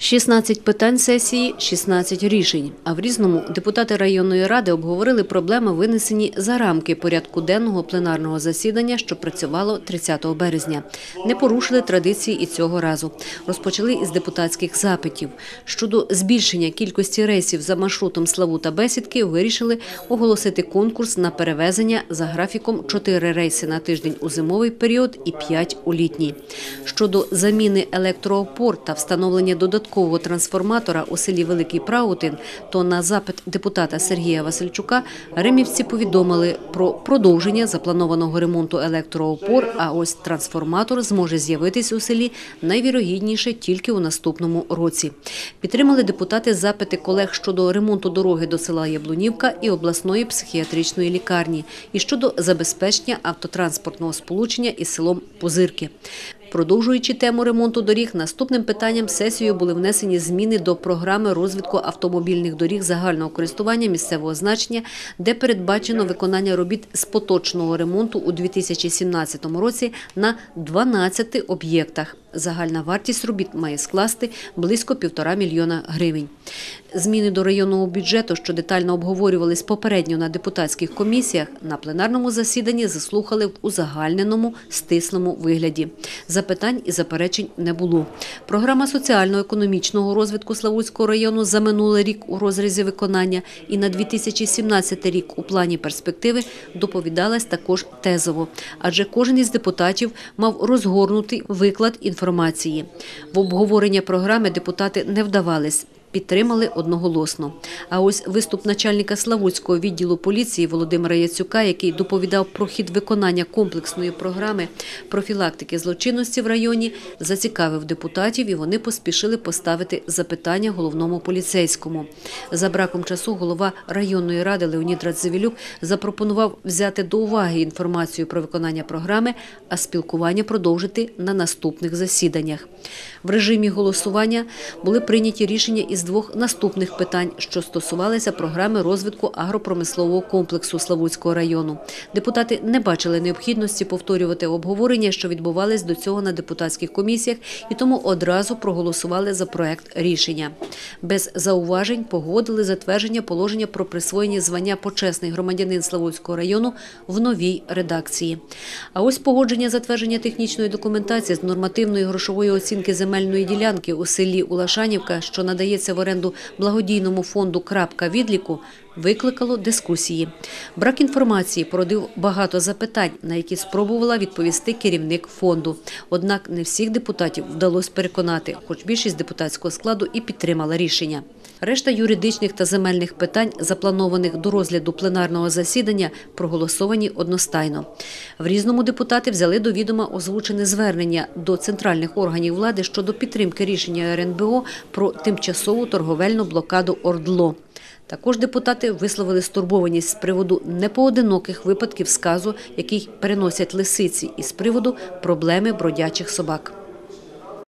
16 питань сесії, 16 рішень. А в різному депутати районної ради обговорили проблеми, винесені за рамки порядку денного пленарного засідання, що працювало 30 березня. Не порушили традиції і цього разу. Розпочали із депутатських запитів. Щодо збільшення кількості рейсів за маршрутом Славута Бесідки, вирішили оголосити конкурс на перевезення за графіком 4 рейси на тиждень у зимовий період і 5 у літній. Щодо заміни електроопор та встановлення додаткового трансформатора у селі Великий Праутин, то на запит депутата Сергія Васильчука римівці повідомили про продовження запланованого ремонту електроопор, а ось трансформатор зможе з'явитись у селі найвірогідніше тільки у наступному році. Підтримали депутати запити колег щодо ремонту дороги до села Яблунівка і обласної психіатричної лікарні, і щодо забезпечення автотранспортного сполучення із селом Позирки. Продовжуючи тему ремонту доріг, наступним питанням сесією були внесені зміни до програми розвитку автомобільних доріг загального користування місцевого значення, де передбачено виконання робіт з поточного ремонту у 2017 році на 12 об'єктах. Загальна вартість робіт має скласти близько півтора мільйона гривень. Зміни до районного бюджету, що детально обговорювались попередньо на депутатських комісіях, на пленарному засіданні заслухали в узагальненому стислому вигляді. Запитань і заперечень не було. Програма соціально-економічного розвитку Славутського району за минулий рік у розрізі виконання і на 2017 рік у плані перспективи доповідалась також тезово, адже кожен із депутатів мав розгорнутий виклад інформації. В обговорення програми депутати не вдавались. Підтримали одноголосно. А ось виступ начальника Славутського відділу поліції Володимира Яцюка, який доповідав про хід виконання комплексної програми профілактики злочинності в районі, зацікавив депутатів, і вони поспішили поставити запитання головному поліцейському. За браком часу голова районної ради Леонід Радзивілюк запропонував взяти до уваги інформацію про виконання програми, а спілкування продовжити на наступних засіданнях. В режимі голосування були прийняті рішення із двох наступних питань, що стосувалися програми розвитку агропромислового комплексу Славутського району. Депутати не бачили необхідності повторювати обговорення, що відбувались до цього на депутатських комісіях, і тому одразу проголосували за проект рішення. Без зауважень погодили затвердження положення про присвоєння звання почесний громадянин Славутського району в новій редакції. А ось погодження затвердження технічної документації з нормативної грошової оцінки земельної ділянки у селі Улашанівка, що надається в оренду благодійному фонду Крапка відліку, викликало дискусії. Брак інформації породив багато запитань, на які спробувала відповісти керівник фонду. Однак не всіх депутатів вдалося переконати, хоч більшість депутатського складу і підтримала рішення. Решта юридичних та земельних питань, запланованих до розгляду пленарного засідання, проголосовані одностайно. В різному депутати взяли до відома озвучене звернення до центральних органів влади щодо підтримки рішення РНБО про тимчасову торговельну блокаду ОРДЛО. Також депутати висловили стурбованість з приводу непоодиноких випадків сказу, який переносять лисиці, і з приводу проблеми бродячих собак.